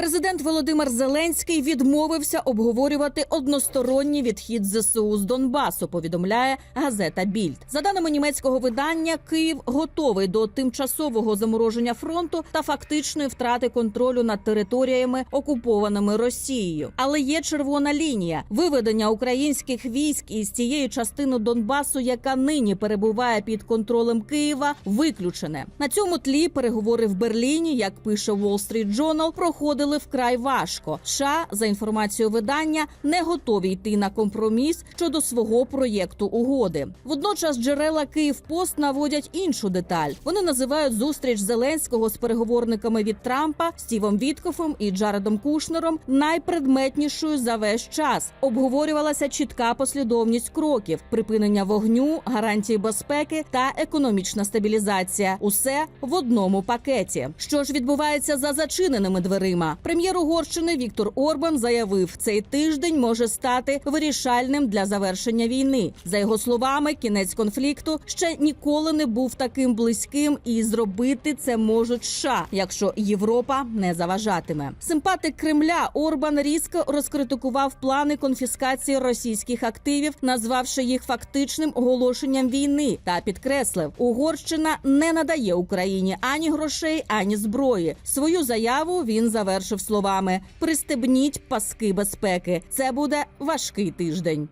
Президент Володимир Зеленський відмовився обговорювати односторонній відхід ЗСУ з Донбасу. Повідомляє газета Більд. За даними німецького видання, Київ готовий до тимчасового замороження фронту та фактичної втрати контролю над територіями, окупованими Росією. Але є червона лінія виведення українських військ із тієї частини Донбасу, яка нині перебуває під контролем Києва, виключене на цьому тлі. Переговори в Берліні, як пише Wall Street Journal, проходили вкрай важко. США, за інформацією видання, не готові йти на компроміс щодо свого проєкту угоди. Водночас джерела Київпост наводять іншу деталь. Вони називають зустріч Зеленського з переговорниками від Трампа Стівом Віткофом і Джаредом Кушнером найпредметнішою за весь час. Обговорювалася чітка послідовність кроків: припинення вогню, гарантії безпеки та економічна стабілізація. Усе в одному пакеті. Що ж відбувається за зачиненими дверима? Прем'єр Угорщини Віктор Орбан заявив, цей тиждень може стати вирішальним для завершення війни. За його словами, кінець конфлікту ще ніколи не був таким близьким, і зробити це можуть США, якщо Європа не заважатиме. Симпатик Кремля Орбан різко розкритикував плани конфіскації російських активів, назвавши їх фактичним оголошенням війни, та підкреслив, Угорщина не надає Україні ані грошей, ані зброї. Свою заяву він завершив словами: пристебніть паски безпеки. Це буде важкий тиждень.